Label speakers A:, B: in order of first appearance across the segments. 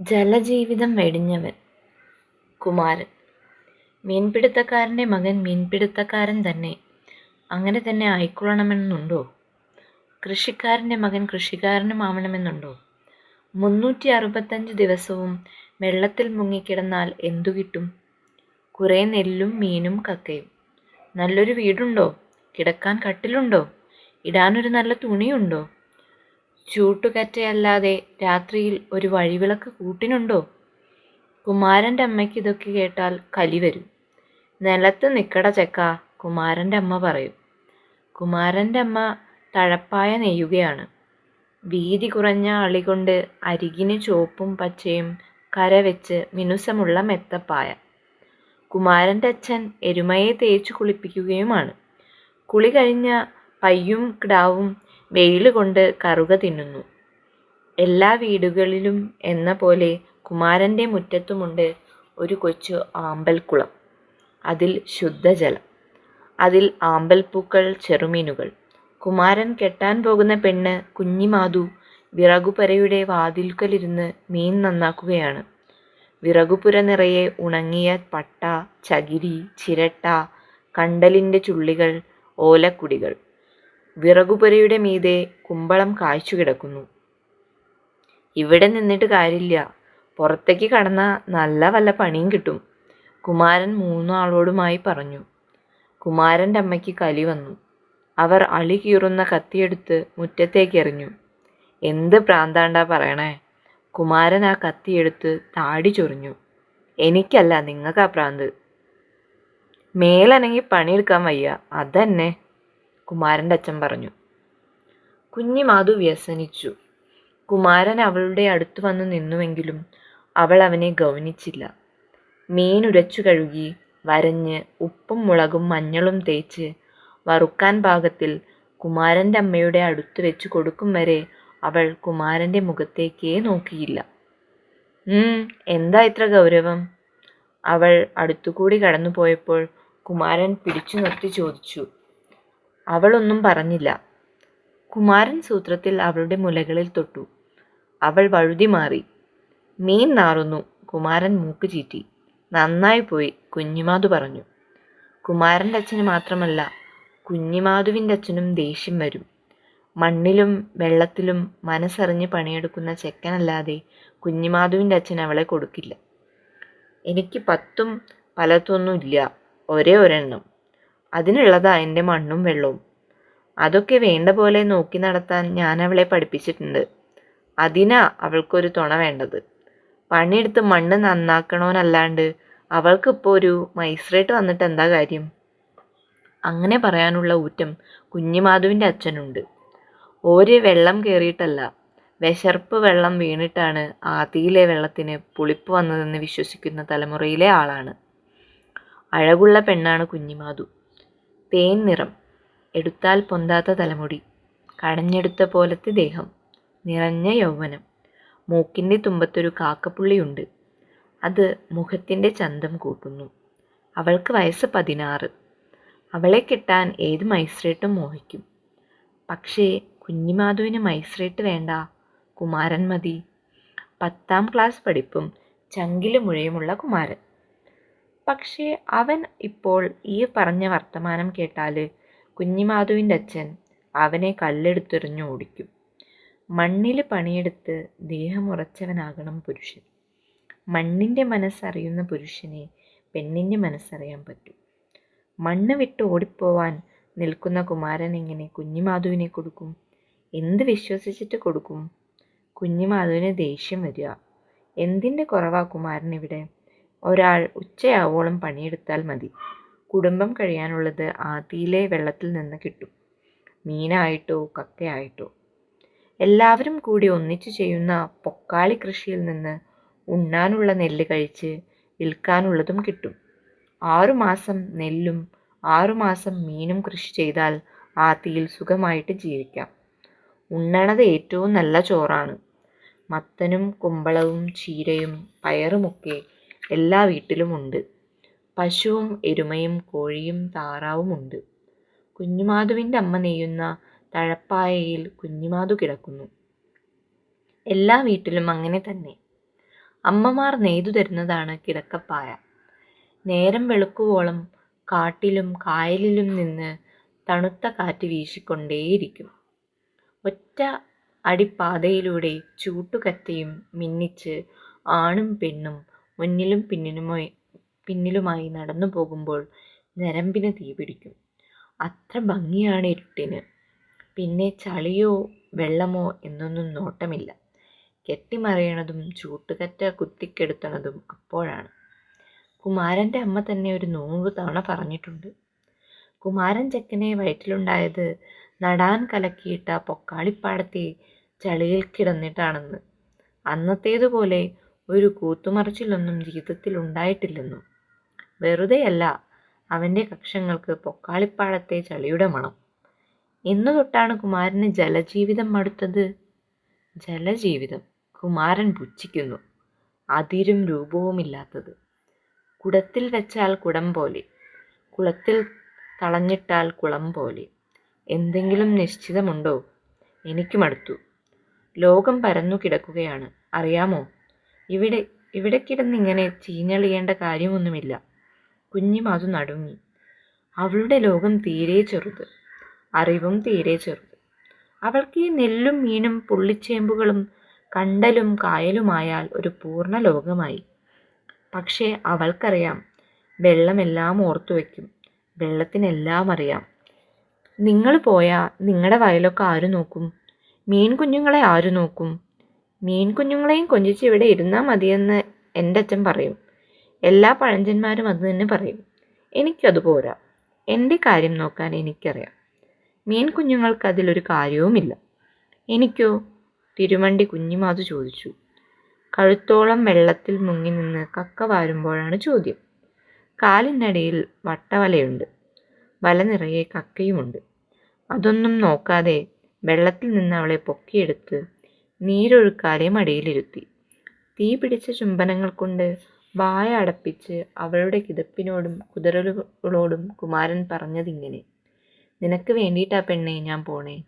A: ജലജീവിതം വെടിഞ്ഞവൻ. കുമാരൻ. മീൻപിടുത്തക്കാരന്റെ മകൻ മീൻപിടുത്തക്കാരൻ തന്നെ. അങ്ങനെ തന്നെ ആയിക്കൊള്ളണമെന്നുണ്ടോ? കൃഷിക്കാരന്റെ മകൻ കൃഷിക്കാരനുമാവണമെന്നുണ്ടോ? മുന്നൂറ്റി അറുപത്തഞ്ച് ദിവസവും വെള്ളത്തിൽ മുങ്ങിക്കിടന്നാൽ എന്തു കിട്ടും? കുറേ നെല്ലും മീനും കക്കയും. നല്ലൊരു വീടുണ്ടോ? കിടക്കാൻ കട്ടിലുണ്ടോ? ഇടാനൊരു നല്ല തുണിയുണ്ടോ? ചൂട്ടുകറ്റയല്ലാതെ രാത്രിയിൽ ഒരു വഴിവിളക്ക് കൂട്ടിനുണ്ടോ? കുമാരന്റെ അമ്മയ്ക്ക് ഇതൊക്കെ കേട്ടാൽ കലി വരും. നിലത്ത് നിക്കട ചെക്ക കുമാരന്റെ അമ്മ പറയും. കുമാരന്റെ അമ്മ തഴപ്പായ നെയ്യുകയാണ്. വീതി കുറഞ്ഞ അളികൊണ്ട് അരികിന് ചുവപ്പും പച്ചയും കരവെച്ച് മിനുസമുള്ള മെത്തപ്പായ. കുമാരന്റെ അച്ഛൻ എരുമയെ തേച്ചു കുളിപ്പിക്കുകയുമാണ്. കുളി കഴിഞ്ഞ പയ്യും കിടാവും വെയിൽ കൊണ്ട് കറുക തിന്നുന്നു. എല്ലാ വീടുകളിലും എന്ന പോലെ കുമാരന്റെ മുറ്റത്തുമുണ്ട് ഒരു കൊച്ചു ആമ്പൽക്കുളം. അതിൽ ശുദ്ധജലം. അതിൽ ആമ്പൽപ്പൂക്കൾ ചെറുമീനുകൾ. കുമാരൻ കെട്ടാൻ പോകുന്ന പെണ്ണ് കുഞ്ഞിമാതു വിറകുപുരയുടെ വാതിൽക്കലിരുന്ന് മീൻ നന്നാക്കുകയാണ്. വിറകുപുര നിറയെ ഉണങ്ങിയ പട്ട ചകിരി ചിരട്ട കണ്ടലിന്റെ ചുള്ളികൾ ഓലക്കുടികൾ. വിറകുപുരയുടെ മീതെ കുമ്പളം കായ്ച്ചു കിടക്കുന്നു. ഇവിടെ നിന്നിട്ട് കാര്യമില്ല. പുറത്തേക്ക് കടന്ന നല്ല വല്ല പണിയും കിട്ടും. കുമാരൻ മൂന്നാളോടുമായി പറഞ്ഞു. കുമാരന്റെ അമ്മയ്ക്ക് കലി വന്നു. അവർ അളി കീറുന്ന കത്തിയെടുത്ത് മുറ്റത്തേക്ക് എറിഞ്ഞു. എന്ത് പ്രാന്താണ്ടാ പറയണേ? കുമാരൻ ആ കത്തിയെടുത്ത് താടി ചൊറിഞ്ഞു. എനിക്കല്ല നിങ്ങൾക്ക് ആ പ്രാന്ത്. മേലനങ്ങി പണിയെടുക്കാൻ വയ്യ. അതന്നെ. കുമാരന്റെ അച്ഛൻ പറഞ്ഞു. കുഞ്ഞിമാധു വ്യസനിച്ചു. കുമാരൻ അവളുടെ അടുത്ത് വന്നു നിന്നുവെങ്കിലും അവൾ അവനെ ഗൗനിച്ചില്ല. മീൻ ഉരച്ചു കഴുകി വരഞ്ഞ് ഉപ്പും മുളകും മഞ്ഞളും തേച്ച് വറുക്കാൻ പാകത്തിൽ കുമാരന്റെ അമ്മയുടെ അടുത്ത് വെച്ച് കൊടുക്കും വരെ അവൾ കുമാരന്റെ മുഖത്തേക്കേ നോക്കിയില്ല. എന്താ ഇത്ര ഗൗരവം? അവൾ അടുത്തുകൂടി കടന്നു പോയപ്പോൾ കുമാരൻ പിടിച്ചു നിർത്തി ചോദിച്ചു. അവളൊന്നും പറഞ്ഞില്ല. കുമാരൻ സൂത്രത്തിൽ അവളുടെ മുലകളിൽ തൊട്ടു. അവൾ വഴുതി മാറി. മീൻ നാറുന്നു. കുമാരൻ മൂക്ക് ചീറ്റി. നന്നായി പോയി കുഞ്ഞിമാതു പറഞ്ഞു. കുമാരന്റെ അച്ഛന് മാത്രമല്ല കുഞ്ഞിമാധുവിന്റെ അച്ഛനും ദേഷ്യം വരും. മണ്ണിലും വെള്ളത്തിലും മനസ്സറിഞ്ഞ് പണിയെടുക്കുന്ന ചെക്കനല്ലാതെ കുഞ്ഞിമാധുവിന്റെ അച്ഛൻ അവളെ കൊടുക്കില്ല. എനിക്ക് പത്തും പലത്തൊന്നുമില്ല ഒരേ ഒരെണ്ണം. അതിനുള്ളതാ എന്റെ മണ്ണും വെള്ളവും. അതൊക്കെ വേണ്ട പോലെ നോക്കി നടത്താൻ ഞാൻ അവളെ പഠിപ്പിച്ചിട്ടുണ്ട്. അതിനാ അവൾക്കൊരു തുണ വേണ്ടത്. പണിയെടുത്ത് മണ്ണ് നന്നാക്കണോന്നല്ലാണ്ട് അവൾക്കിപ്പോൾ ഒരു മൈസ്രേറ്റ് വന്നിട്ട് എന്താ കാര്യം? അങ്ങനെ പറയാനുള്ള ഊറ്റം കുഞ്ഞിമാധുവിന്റെ അച്ഛനുണ്ട്. ഒരു വെള്ളം കയറിയിട്ടല്ല വിശർപ്പ് വെള്ളം വീണിട്ടാണ് ആദിയിലെ വെള്ളത്തിന് പുളിപ്പ് വന്നതെന്ന് വിശ്വസിക്കുന്ന തലമുറയിലെ ആളാണ്. അഴകുള്ള പെണ്ണാണ് കുഞ്ഞിമാധു. തേൻ നിറം എടുത്താൽ പൊന്താത്ത തലമുടി കടഞ്ഞെടുത്ത പോലത്തെ ദേഹം നിറഞ്ഞ യൗവനം മൂക്കിന്റെ തുമ്പത്തൊരു കാക്കപ്പുള്ളിയുണ്ട്. അത് മുഖത്തിന്റെ ചന്തം കൂട്ടുന്നു. അവൾക്ക് വയസ്സ് പതിനാറ്. അവളെ കിട്ടാൻ ഏത് മൈസ്രേട്ടും മോഹിക്കും. പക്ഷേ കുഞ്ഞിമാധുവിന് മൈസ്രേട്ട് വേണ്ട. കുമാരൻ മതി. പത്താം ക്ലാസ് പഠിപ്പും ചങ്കിലും മുഴയുമുള്ള കുമാരൻ. പക്ഷേ അവൻ ഇപ്പോൾ ഈ പറഞ്ഞ വർത്തമാനം കേട്ടാൽ കുഞ്ഞിമാധുവിന്റെ അച്ഛൻ അവനെ കല്ലെടുത്തെറിഞ്ഞു ഓടിക്കും. മണ്ണിൽ പണിയെടുത്ത് ദേഹമുറച്ചവനാകണം പുരുഷൻ. മണ്ണിന്റെ മനസ്സറിയുന്ന പുരുഷനെ പെണ്ണിന്റെ മനസ്സറിയാൻ പറ്റും. മണ്ണ് വിട്ട് ഓടിപ്പോവാൻ നിൽക്കുന്ന കുമാരൻ എങ്ങനെ കുഞ്ഞിമാധുവിനെ കൊടുക്കും? എന്ത് വിശ്വസിച്ചിട്ട് കൊടുക്കും? കുഞ്ഞിമാധുവിന് ദേഷ്യം വരിക. എന്തിന്റെ കുറവാ കുമാരൻ ഇവിടെ? ഒരാൾ ഉച്ചയാവോളം പണിയെടുത്താൽ മതി. കുടുംബം കഴിയാനുള്ളത് ആദിയിലെ വെള്ളത്തിൽ നിന്ന് കിട്ടും. മീനായിട്ടോ കക്കയായിട്ടോ. എല്ലാവരും കൂടി ഒന്നിച്ചു ചെയ്യുന്ന പൊക്കാളി കൃഷിയിൽ നിന്ന് ഉണ്ണാനുള്ള നെല്ല് കഴിച്ച് വിൽക്കാനുള്ളതും കിട്ടും. ആറുമാസം നെല്ലും ആറുമാസം മീനും കൃഷി ചെയ്താൽ ആത്തിയിൽ സുഖമായിട്ട് ജീവിക്കാം. ഉണ്ണണത് ഏറ്റവും നല്ല ചോറാണ്. മത്തനും കുമ്പളവും ചീരയും പയറുമൊക്കെ എല്ലാ വീട്ടിലുമുണ്ട്. പശുവും എരുമയും കോഴിയും താറാവുമുണ്ട്. കുഞ്ഞുമാധുവിന്റെ അമ്മ നെയ്യുന്ന തഴപ്പായയിൽ കുഞ്ഞുമാധു കിടക്കുന്നു. എല്ലാ വീട്ടിലും അങ്ങനെ തന്നെ. അമ്മമാർ നെയ്തു തരുന്നതാണ് കിടക്കപ്പായ. നേരം വെളുക്കുവോളം കാട്ടിലും കായലിലും നിന്ന് തണുത്ത കാറ്റ് വീശിക്കൊണ്ടേയിരിക്കും. ഒറ്റ അടിപ്പാതയിലൂടെ ചൂട്ടുകറ്റയും മിന്നിച്ച് ആണും പെണ്ണും മുന്നിലും പിന്നിലുമായി പിന്നിലുമായി നടന്നു പോകുമ്പോൾ ഞരമ്പിന് തീപിടിക്കും അത്ര ഭംഗിയാണ് ഇരുട്ടിന്. പിന്നെ ചളിയോ വെള്ളമോ എന്നൊന്നും നോട്ടമില്ല. കെട്ടിമറിയണതും ചൂട്ടുകറ്റ കുത്തിക്കെടുത്തണതും അപ്പോഴാണ്. കുമാരന്റെ അമ്മ തന്നെ ഒരു നൂറ് തവണ പറഞ്ഞിട്ടുണ്ട്. കുമാരൻ ചെക്കനെ വയറ്റിലുണ്ടായത് നടാൻ കലക്കിയിട്ട പൊക്കാളിപ്പാടത്തെ ചളിയിൽ കിടന്നിട്ടാണെന്ന്. അന്നത്തേതുപോലെ ഒരു കൂത്തുമറിച്ചിലൊന്നും ജീവിതത്തിൽ ഉണ്ടായിട്ടില്ലെന്നും വെറുതെയല്ല അവന്റെ കക്ഷങ്ങൾക്ക് പൊക്കാളിപ്പാടത്തെ ചളിയുടെ മണം. എന്നു തൊട്ടാണ് കുമാരന് ജലജീവിതം മടുത്തത്. ജലജീവിതം കുമാരൻ പുച്ഛിക്കുന്നു അതിരും രൂപവുമില്ലാത്തത്. കുടത്തിൽ വെച്ചാൽ കുടം പോലെ കുളത്തിൽ തളഞ്ഞിട്ടാൽ കുളം പോലെ. എന്തെങ്കിലും നിശ്ചിതമുണ്ടോ? എനിക്കുമടുത്തു. ലോകം പരന്നു കിടക്കുകയാണ്. അറിയാമോ? ഇവിടെ ഇവിടെ കിടന്നിങ്ങനെ ചീഞ്ഞളിയേണ്ട കാര്യമൊന്നുമില്ല. കുഞ്ഞി കുഞ്ഞിമാതു നടുങ്ങി. അവളുടെ ലോകം തീരെ ചെറുത്. അറിവും തീരെ ചെറുത്. അവൾക്ക് ഈ നെല്ലും മീനും പുള്ളിച്ചേമ്പുകളും കണ്ടലും കായലുമായാൽ ഒരു പൂർണ ലോകമായി. പക്ഷേ അവൾക്കറിയാം വെള്ളമെല്ലാം ഓർത്തു വയ്ക്കും. വെള്ളത്തിനെല്ലാം അറിയാം. നിങ്ങൾ പോയാൽ നിങ്ങളുടെ വയലൊക്കെ ആര് നോക്കും? മീൻ കുഞ്ഞുങ്ങളെ ആര് നോക്കും? മീൻ കുഞ്ഞുങ്ങളെയും കൊഞ്ചിച്ച് ഇവിടെ ഇരുന്നാൽ മതിയെന്ന് എന്റെ അച്ഛൻ പറയും. എല്ലാ പഴഞ്ചന്മാരും അത് തന്നെ പറയും. എനിക്കത് പോരാ. എന്റെ കാര്യം നോക്കാൻ എനിക്കറിയാം. മീൻ കുഞ്ഞുങ്ങൾക്ക് അതിലൊരു കാര്യവുമില്ല. എനിക്കോ? തിരുവണ്ടി കുഞ്ഞിമാതു ചോദിച്ചു. കഴുത്തോളം വെള്ളത്തിൽ മുങ്ങി നിന്ന് കക്ക വാരുമ്പോഴാണ് ചോദ്യം. കാലിനടിയിൽ വട്ടവലയുണ്ട്. വല നിറയെ കക്കയുമുണ്ട്. അതൊന്നും നോക്കാതെ വെള്ളത്തിൽ നിന്ന് അവളെ പൊക്കിയെടുത്ത് നീരൊഴുക്കാതെ മടിയിലിരുത്തി. തീ പിടിച്ച ചുംബനങ്ങൾ കൊണ്ട് വായ അടപ്പിച്ച് അവളുടെ കിതപ്പിനോടും കുതിരലുകളോടും കുമാരൻ പറഞ്ഞതിങ്ങനെ. നിനക്ക് വേണ്ടിയിട്ടാ പെണ്ണെ ഞാൻ പോണേ?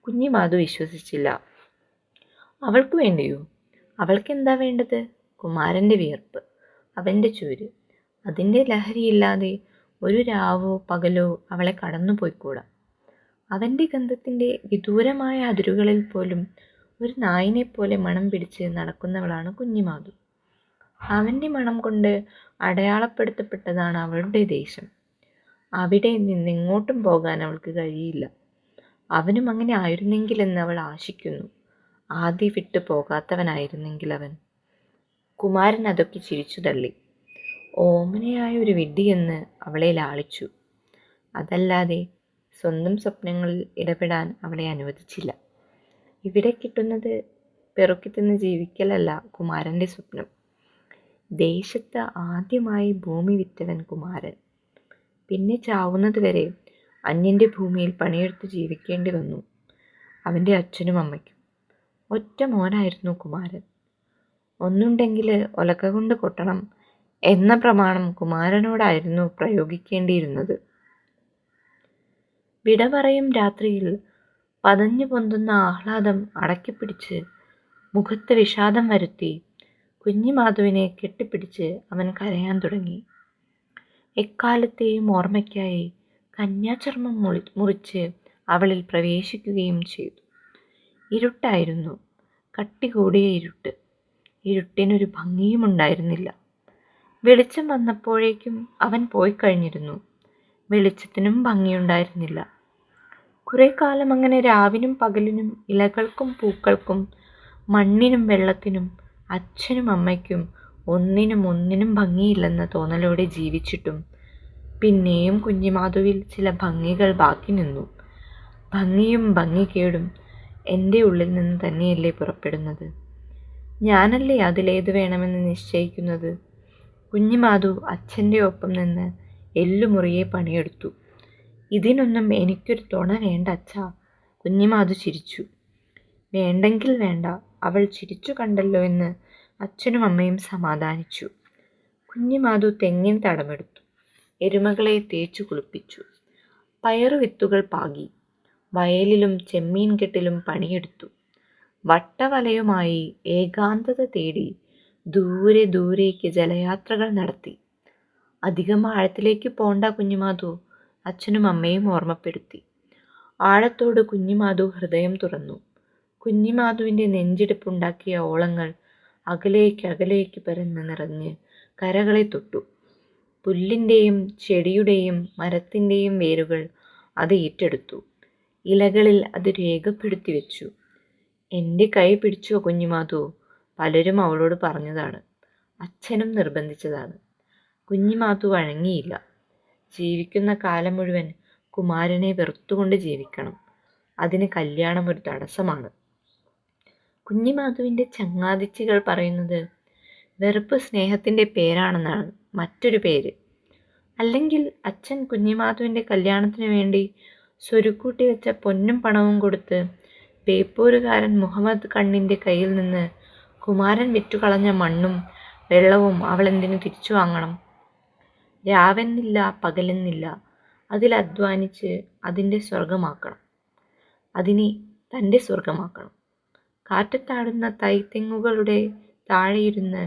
A: കുഞ്ഞി മാധു വിശ്വസിച്ചില്ല. അവൾക്ക് വേണ്ടിയോ? അവൾക്ക് എന്താ വേണ്ടത്? കുമാരന്റെ വിയർപ്പ് അവന്റെ ചൂര്. അതിന്റെ ലഹരിയില്ലാതെ ഒരു രാവോ പകലോ അവളെ കടന്നു പോയിക്കൂടാ അവന്റെ ഗന്ധത്തിന്റെ വിദൂരമായ അതിരുകളിൽ പോലും ഒരു നായിനെ പോലെ മണം പിടിച്ച് നടക്കുന്നവളാണ് കുഞ്ഞിമാധു അവന്റെ മണം കൊണ്ട് അടയാളപ്പെടുത്തപ്പെട്ടതാണ് അവളുടെ ദേശം അവിടെ നിന്ന് നിന്നെങ്ങോട്ടും പോകാൻ അവൾക്ക് കഴിയില്ല. അവനും അങ്ങനെ ആയിരുന്നെങ്കിലെന്ന് അവൾ ആശിക്കുന്നു. ആദ്യ വിട്ടു പോകാത്തവനായിരുന്നെങ്കിൽ അവൻ. കുമാരൻ അതൊക്കെ ചിരിച്ചു തള്ളി. ഓമനയായ ഒരു വിഡ്ഢിയെന്ന് അവളെ ലാളിച്ചു. അതല്ലാതെ സ്വന്തം സ്വപ്നങ്ങളിൽ ഇടപെടാൻ അവളെ അനുവദിച്ചില്ല. ഇവിടെ കിട്ടുന്നത് പെറുക്കി തിന്ന് ജീവിക്കലല്ല കുമാരന്റെ സ്വപ്നം. ദേശത്ത് ആദ്യമായി ഭൂമി വിറ്റവൻ കുമാരൻ. പിന്നെ ചാവുന്നത് വരെ അന്യന്റെ ഭൂമിയിൽ പണിയെടുത്ത് ജീവിക്കേണ്ടി വന്നു. അവന്റെ അച്ഛനും അമ്മയ്ക്കും. ഒറ്റ മോനായിരുന്നു കുമാരൻ. ഒന്നുണ്ടെങ്കിൽ ഒലക്ക കൊണ്ട് കൊട്ടണം എന്ന പ്രമാണം കുമാരനോടായിരുന്നു പ്രയോഗിക്കേണ്ടിയിരുന്നത്. വിട പറയും രാത്രിയിൽ പതഞ്ഞു പൊന്തുന്ന ആഹ്ലാദം അടക്കിപ്പിടിച്ച് മുഖത്ത് വിഷാദം വരുത്തി കുഞ്ഞിമാധുവിനെ കെട്ടിപ്പിടിച്ച് അവൻ കരയാൻ തുടങ്ങി. എക്കാലത്തെയും ഓർമ്മയ്ക്കായി കന്യാചർമ്മം മുളി മുറിച്ച് അവളിൽ പ്രവേശിക്കുകയും ചെയ്തു. ഇരുട്ടായിരുന്നു. കട്ടി കൂടിയ ഇരുട്ട്. ഇരുട്ടിനൊരു ഭംഗിയും ഉണ്ടായിരുന്നില്ല. വെളിച്ചം വന്നപ്പോഴേക്കും അവൻ പോയി കഴിഞ്ഞിരുന്നു. വെളിച്ചത്തിനും ഭംഗിയുണ്ടായിരുന്നില്ല. കുറേ കാലം അങ്ങനെ രാവിനും പകലിനും ഇലകൾക്കും പൂക്കൾക്കും മണ്ണിനും വെള്ളത്തിനും അച്ഛനും അമ്മയ്ക്കും ഒന്നിനും ഒന്നിനും ഭംഗിയില്ലെന്ന തോന്നലോടെ ജീവിച്ചിട്ടും പിന്നെയും കുഞ്ഞിമാധുവിൽ ചില ഭംഗികൾ ബാക്കി നിന്നു. ഭംഗിയും ഭംഗികേടും എന്റെ ഉള്ളിൽ നിന്ന് തന്നെയല്ലേ പുറപ്പെടുന്നത്? ഞാനല്ലേ അതിലേത് വേണമെന്ന് നിശ്ചയിക്കുന്നത്? കുഞ്ഞിമാധു അച്ഛന്റെ ഒപ്പം നിന്ന് എല്ലുമുറിയെ പണിയെടുത്തു. ഇതിനൊന്നും എനിക്കൊരു തുണ വേണ്ട അച്ഛാ. കുഞ്ഞിമാതു ചിരിച്ചു. വേണ്ടെങ്കിൽ വേണ്ട അവൾ ചിരിച്ചു കണ്ടല്ലോ എന്ന് അച്ഛനും അമ്മയും സമാധാനിച്ചു. കുഞ്ഞിമാതു തെങ്ങിൻ തടമെടുത്തു. എരുമകളെ തേച്ചു കുളിപ്പിച്ചു. പയറുവിത്തുകൾ പാകി. വയലിലും ചെമ്മീൻ കെട്ടിലും പണിയെടുത്തു. വട്ടവലയുമായി ഏകാന്തത തേടി ദൂരെ ദൂരേക്ക് ജലയാത്രകൾ നടത്തി. അധികം ആഴത്തിലേക്ക് പോണ്ട കുഞ്ഞുമാധു അച്ഛനും അമ്മയും ഓർമ്മപ്പെടുത്തി. ആഴത്തോട് കുഞ്ഞിമാധു ഹൃദയം തുറന്നു. കുഞ്ഞിമാധുവിന്റെ നെഞ്ചിടിപ്പുണ്ടാക്കിയ ഓളങ്ങൾ അകലേക്ക് അകലേക്ക് പരന്ന് നിറഞ്ഞ് കരകളെ തൊട്ടു. പുല്ലിന്റെയും ചെടിയുടെയും മരത്തിന്റെയും വേരുകൾ അത് ഏറ്റെടുത്തു. ഇലകളിൽ അത് രേഖപ്പെടുത്തി വെച്ചു. എന്റെ കൈ പിടിച്ചോ കുഞ്ഞിമാധു? പലരും അവളോട് പറഞ്ഞതാണ്. അച്ഛനും നിർബന്ധിച്ചതാണ്. കുഞ്ഞിമാധു വഴങ്ങിയില്ല. ജീവിക്കുന്ന കാലം മുഴുവൻ കുമാരനെ വെറുത്തുകൊണ്ട് ജീവിക്കണം. അതിന് കല്യാണം ഒരു തടസ്സമാണ്. കുഞ്ഞിമാധുവിന്റെ ചങ്ങാതിച്ചികൾ പറയുന്നത് വെറുപ്പ് സ്നേഹത്തിന്റെ പേരാണെന്നാണ് മറ്റൊരു പേര്. അല്ലെങ്കിൽ അച്ഛൻ കുഞ്ഞിമാധുവിന്റെ കല്യാണത്തിന് വേണ്ടി സ്വരുക്കൂട്ടി വെച്ച പൊന്നും പണവും കൊടുത്ത് പേപ്പൂരുകാരൻ മുഹമ്മദ് കണ്ണിന്റെ കയ്യിൽ നിന്ന് കുമാരൻ വിറ്റുകളഞ്ഞ മണ്ണും വെള്ളവും അവൾ എന്തിനു തിരിച്ചു വാങ്ങണം? രാവെന്നില്ല പകലെന്നില്ല. അതിൽ അധ്വാനിച്ച് അതിന്റെ സ്വർഗമാക്കണം അതിനെ തന്റെ സ്വർഗമാക്കണം കാറ്റത്താടുന്ന തൈത്തെങ്ങുകളുടെ താഴെയിരുന്ന്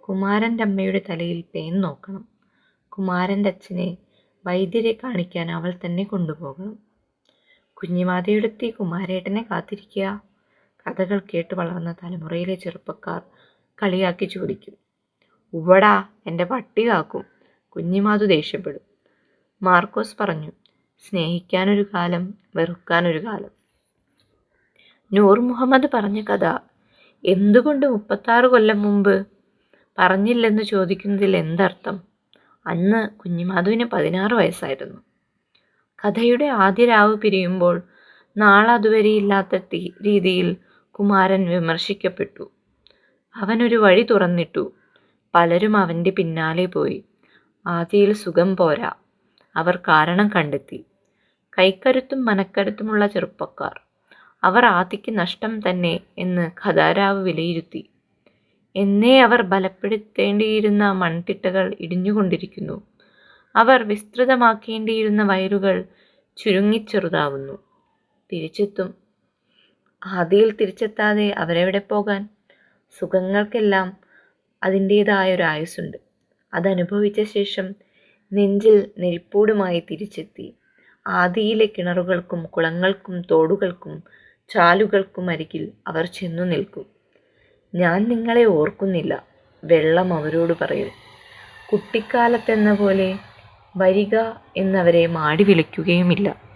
A: കുമാരന്റെ അമ്മയുടെ തലയിൽ പേൻ നോക്കണം. കുമാരന്റെ അച്ഛനെ വൈദ്യരെ കാണിക്കാൻ അവൾ തന്നെ കൊണ്ടുപോകണം. കുഞ്ഞിമാതയെടുത്തി കുമാരേട്ടനെ കാത്തിരിക്കുക. കഥകൾ കേട്ട് വളർന്ന തലമുറയിലെ ചെറുപ്പക്കാർ കളിയാക്കി ചോദിക്കും. ഉവടാ എന്റെ പട്ടി കാക്കും. കുഞ്ഞിമാതു ദേഷ്യപ്പെടും. മാർക്കോസ് പറഞ്ഞു സ്നേഹിക്കാനൊരു കാലം വെറുക്കാനൊരു കാലം. നൂർ മുഹമ്മദ് പറഞ്ഞ കഥ എന്തുകൊണ്ട് മുപ്പത്താറ് കൊല്ലം മുമ്പ് പറഞ്ഞില്ലെന്ന് ചോദിക്കുന്നതിൽ എന്തർത്ഥം? അന്ന് കുഞ്ഞിമാധുവിന് പതിനാറ് വയസ്സായിരുന്നു. കഥയുടെ ആദ്യ രാവ് പിരിയുമ്പോൾ നാളതുവരെ ഇല്ലാത്ത രീതിയിൽ കുമാരൻ വിമർശിക്കപ്പെട്ടു. അവനൊരു വഴി തുറന്നിട്ടു. പലരും അവന്റെ പിന്നാലെ പോയി. ആദിയിൽ സുഖം പോരാ. അവർ കാരണം കണ്ടെത്തി. കൈക്കരുത്തും മനക്കരുത്തുമുള്ള ചെറുപ്പക്കാർ. അവർ ആദിക്ക് നഷ്ടം തന്നെ എന്ന് ഖദാരാവ് വിലയിരുത്തി. എന്നേ അവർ ബലപ്പെടുത്തേണ്ടിയിരുന്ന മൺതിട്ടകൾ ഇടിഞ്ഞുകൊണ്ടിരിക്കുന്നു. അവർ വിസ്തൃതമാക്കേണ്ടിയിരുന്ന വയലുകൾ ചുരുങ്ങിച്ചെറുതാവുന്നു. തിരിച്ചെത്തും. ആദിയിൽ തിരിച്ചെത്താതെ അവരെവിടെ പോകാൻ? സുഖങ്ങൾക്കെല്ലാം അതിന്റേതായ ഒരു ആയുസ്സുണ്ട് അതനുഭവിച്ച ശേഷം നെഞ്ചിൽ നെരിപ്പൂടുമായി തിരിച്ചെത്തി. ആദിയിലെ കിണറുകൾക്കും കുളങ്ങൾക്കും തോടുകൾക്കും ചാലുകൾക്കും അരികിൽ അവർ ചെന്നു നിൽക്കും. ഞാൻ നിങ്ങളെ ഓർക്കുന്നില്ല വെള്ളം അവരോട് പറയും. കുട്ടിക്കാലത്തെന്ന പോലെ വരിക എന്നവരെ മാടി വിളിക്കുകയുമില്ല.